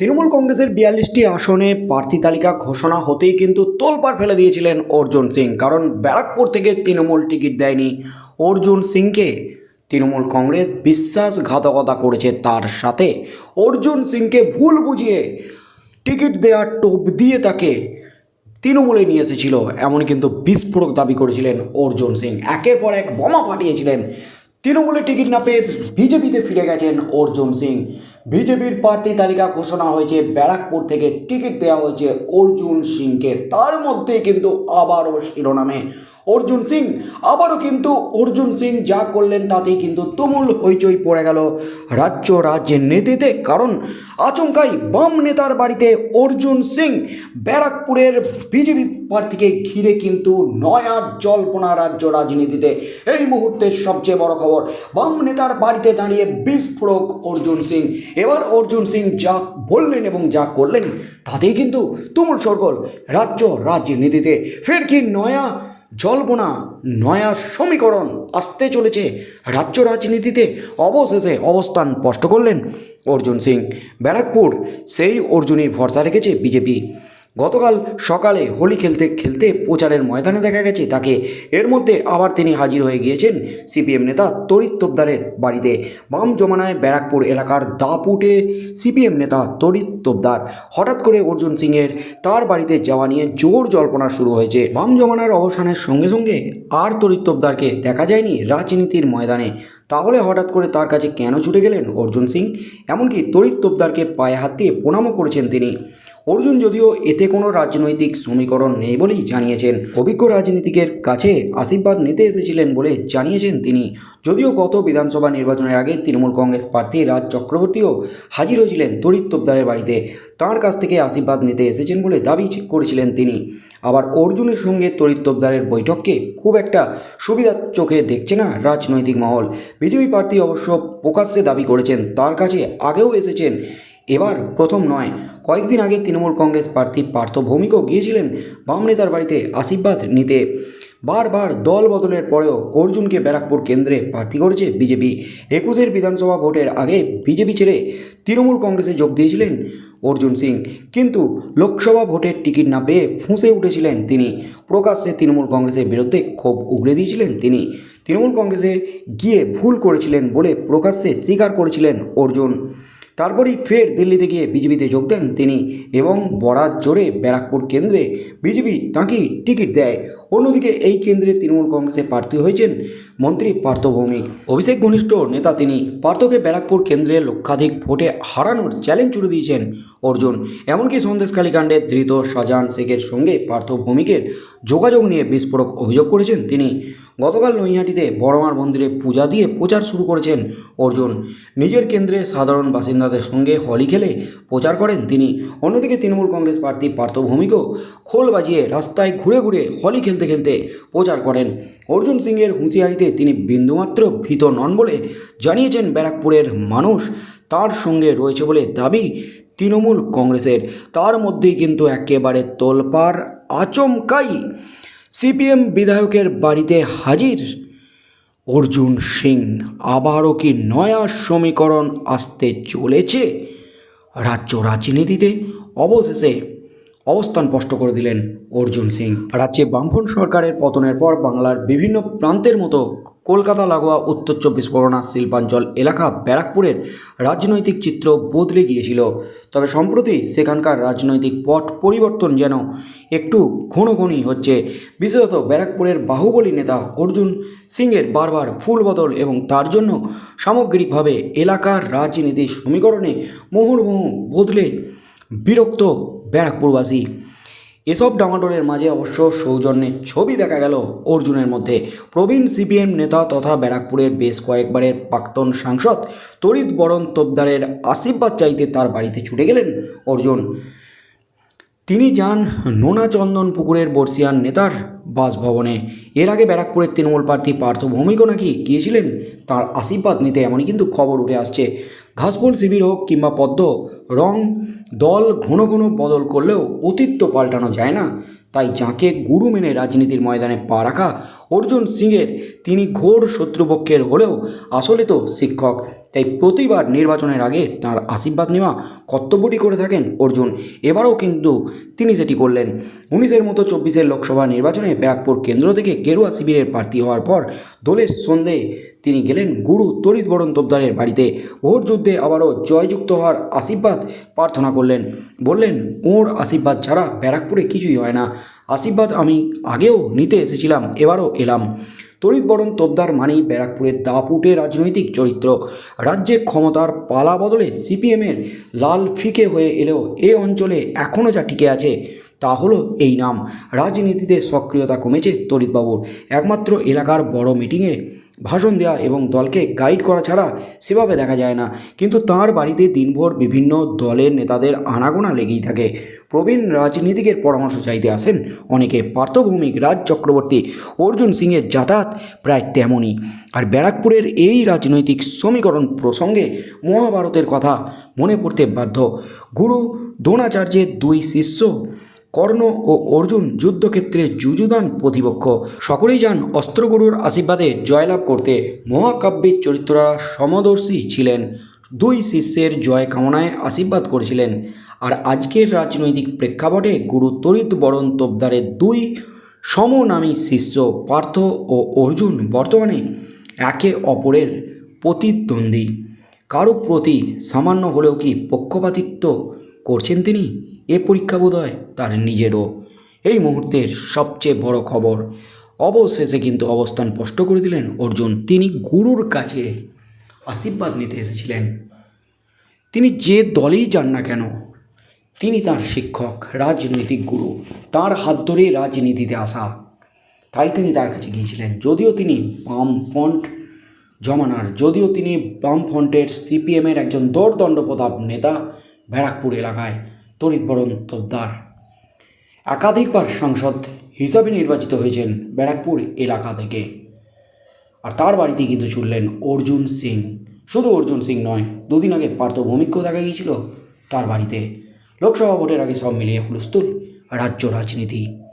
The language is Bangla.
তৃণমূল কংগ্রেসের বিয়াল্লিশটি আসনে প্রার্থী তালিকা ঘোষণা হতেই কিন্তু তোলপাড় ফেলে দিয়েছিলেন অর্জুন সিং। কারণ ব্যারাকপুর থেকে তৃণমূল টিকিট দেয়নি অর্জুন সিংকে। তৃণমূল কংগ্রেস বিশ্বাসঘাতকতা করেছে তার সাথে। অর্জুন সিংকে ভুল বুঝিয়ে টিকিট দেওয়ার টোপ দিয়ে তাকে তৃণমূলে নিয়ে এসেছিল। এমন কিন্তু বিস্ফোরক দাবি করেছিলেন অর্জুন সিং। একের পর এক বোমা পাঠিয়েছিলেন তৃণমূলে টিকিট না পেয়ে বিজেপিতে ফিরে গেছেন অর্জুন সিং। বিজেপির প্রার্থী তালিকা ঘোষণা হয়েছে, ব্যারাকপুর থেকে টিকিট দেওয়া হয়েছে অর্জুন সিংকে। তার মধ্যে কিন্তু আবারও শিরোনামে। অর্জুন সিং, আবারও কিন্তু অর্জুন সিং যা করলেন তাতেই কিন্তু তুমুল হইচই পড়ে গেল রাজ্য রাজ্যের নেতৃত্বে। কারণ আচমকাই বাম নেতার বাড়িতে অর্জুন সিং ব্যারাকপুরের বিজেপি প্রার্থীকে ঘিরে কিন্তু নয়া জল্পনা রাজ্য রাজনীতিতে। এই মুহূর্তের সবচেয়ে বড় খবর, বাম নেতার বাড়িতে দাঁড়িয়ে বিস্ফোরক অর্জুন সিং। এবার অর্জুন সিং যা বললেন এবং যা করলেন, তাতেই কিন্তু তুমুল সরগোল। রাজ্য রাজনীতিতে ফের কি নয়া জল্পনা, নয়া সমীকরণ আসতে চলেছে? রাজ্য রাজনীতিতে অবশেষে অবস্থান স্পষ্ট করলেন অর্জুন সিং। ব্যারাকপুর, সেই অর্জুনই ভরসা রেখেছে বিজেপি। গতকাল সকালে হোলি খেলতে খেলতে প্রচারের ময়দানে দেখা গেছে তাকে। এর মধ্যে আবার তিনি হাজির হয়ে গিয়েছেন সিপিএম নেতা তরিত তোপদারের বাড়িতে। বাম জমানায় ব্যারাকপুর এলাকার দাপুটে সিপিএম নেতা তরিত তোপদার। হঠাৎ করে অর্জুন সিংয়ের তার বাড়িতে যাওয়া নিয়ে জোর জল্পনা শুরু হয়েছে। বাম জমানার অবসানের সঙ্গে সঙ্গে আর তরিত তোপদারকে দেখা যায়নি রাজনীতির ময়দানে। তাহলে হঠাৎ করে তার কাছে কেন ছুটে গেলেন অর্জুন সিং? এমনকি তরিত তোপদারকে পায়ে হাত দিয়ে প্রণামও করেছেন তিনি। অর্জুন যদিও এতে কোনো রাজনৈতিক সমীকরণ নেই বলেই জানিয়েছেন। অভিজ্ঞ রাজনীতিকের কাছে আশীর্বাদ নিতে এসেছিলেন বলে জানিয়েছেন তিনি। যদিও গত বিধানসভা নির্বাচনের আগে তৃণমূল কংগ্রেস প্রার্থী রাজ চক্রবর্তীও হাজির হয়েছিলেন তরিত তোপদারের বাড়িতে। তাঁর কাছ থেকে আশীর্বাদ নিতে এসেছেন বলে দাবি করেছিলেন তিনি। আবার অর্জুনের সঙ্গে তরিত তোপদারের বৈঠককে খুব একটা সুবিধার চোখে দেখছে না রাজনৈতিক মহল। বিজেপি প্রার্থী অবশ্য প্রকাশ্যে দাবি করেছেন, তার কাছে আগেও এসেছেন এবার প্রথম নয়। কয়েকদিন আগে তৃণমূল কংগ্রেস প্রার্থী পার্থ ভৌমিকও গিয়েছিলেন বাম নেতার বাড়িতে আশীর্বাদ নিতে। বারবার দল বদলের পরেও অর্জুনকে ব্যারাকপুর কেন্দ্রে প্রার্থী করেছে বিজেপি। একুশের বিধানসভা ভোটের আগে বিজেপি ছেড়ে তৃণমূল কংগ্রেসে যোগ দিয়েছিলেন অর্জুন সিং। কিন্তু লোকসভা ভোটের টিকিট না পেয়ে ফুঁসে উঠেছিলেন তিনি। প্রকাশ্যে তৃণমূল কংগ্রেসের বিরুদ্ধে ক্ষোভ উগড়ে দিয়েছিলেন তিনি। তৃণমূল কংগ্রেসে গিয়ে ভুল করেছিলেন বলে প্রকাশ্যে স্বীকার করেছিলেন অর্জুন। তারপরেই ফের দিল্লিতে গিয়ে বিজেপিতে যোগ দেন তিনি এবং বরাত জোরে ব্যারাকপুর কেন্দ্রে বিজেপি তাঁকে টিকিট দেয়। অন্যদিকে এই কেন্দ্রে তৃণমূল কংগ্রেসে প্রার্থী হয়েছেন মন্ত্রী পার্থ ভৌমিক অভিষেক ঘনিষ্ঠ নেতা তিনি পার্থকে ব্যারাকপুর কেন্দ্রে লক্ষাধিক ভোটে হারানোর চ্যালেঞ্জ ছুড়ে দিয়েছেন অর্জুন। এমনকি সন্দেশখালী কাণ্ডে ধৃত শাহজাহান শেখের সঙ্গে পার্থ ভৌমিকের যোগাযোগ নিয়ে বিস্ফোরক অভিযোগ করেছেন তিনি। গতকাল নৈহাটিতে বড়মার মন্দিরে পূজা দিয়ে প্রচার শুরু করেছেন অর্জুন। নিজের কেন্দ্রে সাধারণ বাসিন্দাদের সঙ্গে হলি খেলে প্রচার করেন তিনি। অন্যদিকে তৃণমূল কংগ্রেস প্রার্থী পার্থ ভৌমিকও খোল বাজিয়ে রাস্তায় ঘুরে ঘুরে হলি খেলতে খেলতে প্রচার করেন। অর্জুন সিংয়ের হুঁশিয়ারিতে তিনি বিন্দুমাত্র ভীত নন বলে জানিয়েছেন ব্যারাকপুরের মানুষ। তার সঙ্গে রয়েছে বলে দাবি তৃণমূল কংগ্রেসের। তার মধ্যেই কিন্তু একেবারে তোলপাড় আচমকাই সিপিএম বিধায়কের বাড়িতে হাজির। অর্জুন সিং আবারও কি নয়া সমীকরণ আসতে চলেছে? রাজ্য রাজনীতিতে অবশেষে অবস্থান স্পষ্ট করে দিলেন অর্জুন সিং। রাজ্যে বামফ্রন্ট সরকারের পতনের পর বাংলার বিভিন্ন প্রান্তের মতো কলকাতা, লাগোয়া, উত্তর চব্বিশ পরগনা, শিল্পাঞ্চল এলাকা ব্যারাকপুরের রাজনৈতিক চিত্র বদলে গিয়েছিল। তবে সম্প্রতি সেখানকার রাজনৈতিক পট পরিবর্তন যেন একটু ঘন ঘনই হচ্ছে, বিশেষত ব্যারাকপুরের বাহুবলী নেতা অর্জুন সিংয়ের বারবার ফুল বদল এবং তার জন্য সামগ্রিকভাবে এলাকার রাজনীতির সমীকরণে মুহুর্মুহু বদলে বিরক্ত ব্যারাকপুরবাসী এসব ডামাডোলের মাঝে অবশ্য সৌজন্যের ছবি দেখা গেল অর্জুনের মধ্যে। প্রবীণ সিপিএম নেতা তথা ব্যারাকপুরের বেশ কয়েকবারের প্রাক্তন সাংসদ তরিত বরণ তোপদারের আশীর্বাদ চাইতে তার বাড়িতে ছুটে গেলেন অর্জুন। তিনি যান নোনা চন্দন পুকুরের বর্ষিয়ান নেতার বাসভবনে। এর আগে ব্যারাকপুরের তৃণমূল প্রার্থী পার্থ ভৌমিকও নাকি গিয়েছিলেন? তার আশীর্বাদ নিতে এমনই কিন্তু খবর উঠে আসছে। ঘাসফুল শিবির হোক কিংবা পদ্ম, রং, দল ঘন ঘন বদল করলেও অতীত্ব পাল্টানো যায় না। তাই যাকে গুরু মেনে রাজনীতির ময়দানে পা রাখা অর্জুন সিংয়ের, তিনি ঘোর শত্রুপক্ষের হলেও আসলে তো শিক্ষক। তাই প্রতিবার নির্বাচনের আগে তার আশীর্বাদ নেওয়া কর্তব্যটি করে থাকেন অর্জুন। এবারও কিন্তু তিনি সেটি করলেন। উনিশের মতো চব্বিশের লোকসভা নির্বাচনে ব্যারাকপুর কেন্দ্র থেকে গেরুয়া শিবিরের প্রার্থী হওয়ার পর দোলের সন্ধে তিনি গেলেন গুরু তরিত বরণ তোপদারের বাড়িতে। ভোট যুদ্ধে আবারও জয়যুক্ত হওয়ার আশীর্বাদ প্রার্থনা করলেন। বললেন, ওর আশীর্বাদ ছাড়া ব্যারাকপুরে কিছুই হয় না। আশীর্বাদ আমি আগেও নিতে এসেছিলাম, এবারও এলাম। তড়িৎ বরণ তোপদার মানেই ব্যারাকপুরের দাপুটে রাজনৈতিক চরিত্র। রাজ্যে ক্ষমতার পালা বদলে সিপিএমের লাল ফিকে হয়ে এলেও এ অঞ্চলে এখনও যা টিকে আছে, তা হলো এই নাম। রাজনীতিতে সক্রিয়তা কমেছে তরিতবাবুর একমাত্র এলাকার বড় মিটিংয়ে ভাষণ দেওয়া এবং দলকে গাইড করা ছাড়া সেভাবে দেখা যায় না। কিন্তু তাঁর বাড়িতে দিনভর বিভিন্ন দলের নেতাদের আনাগোনা লেগেই থাকে। প্রবীণ রাজনীতিকের পরামর্শ চাইতে আসেন অনেকে। পার্থভৌমিক রাজ চক্রবর্তী অর্জুন সিংয়ের যাতায়াত প্রায় তেমনই। আর ব্যারাকপুরের এই রাজনৈতিক সমীকরণ প্রসঙ্গে মহাভারতের কথা মনে পড়তে বাধ্য। গুরু দ্রোণাচার্যের দুই শিষ্য কর্ণ ও অর্জুন যুদ্ধক্ষেত্রে যুযুদান প্রতিপক্ষ সকলেই যান অস্ত্রগুরুর আশীর্বাদে জয়লাভ করতে। মহাকাব্যের চরিত্ররা সমদর্শী ছিলেন। দুই শিষ্যের জয় কামনায় আশীর্বাদ করেছিলেন। আর আজকের রাজনৈতিক প্রেক্ষাপটে গুরু তরিত বরণ তোপদারের দুই সমনামী শিষ্য পার্থ ও অর্জুন বর্তমানে একে অপরের প্রতিদ্বন্দ্বী। কারও প্রতি সামান্য হলেও কি পক্ষপাতিত্ব করছেন তিনি? এ পরীক্ষা বোধ হয় তার নিজেরও। এই মুহূর্তের সবচেয়ে বড় খবর, অবশেষে কিন্তু অবস্থান স্পষ্ট করে দিলেন অর্জুন। তিনি গুরুর কাছে আশীর্বাদ নিতে এসেছিলেন। তিনি যে দলেই যান না কেন, তিনি তার শিক্ষক, রাজনৈতিক গুরু, তার হাত ধরেই রাজনীতিতে আসা। তাই তিনি তার কাছে গিয়েছিলেন। যদিও তিনি বাম ফ্রন্ট জমানার, যদিও তিনি বাম ফ্রন্টের সিপিএমের একজন দৌড়দণ্ড প্রতাপ নেতা ব্যারাকপুর এলাকায় তরিতবরণ তোদ্দার একাধিকবার সাংসদ হিসাবে নির্বাচিত হয়েছেন ব্যারাকপুর এলাকা থেকে। আর তার বাড়িতে কিন্তু চললেন অর্জুন সিং। শুধু অর্জুন সিং নয়, দুদিন আগে পার্থ ভৌমিককেও দেখা গিয়েছিল তার বাড়িতে। লোকসভা ভোটের আগে সব মিলিয়ে হুলস্থুল রাজ্য রাজনীতি।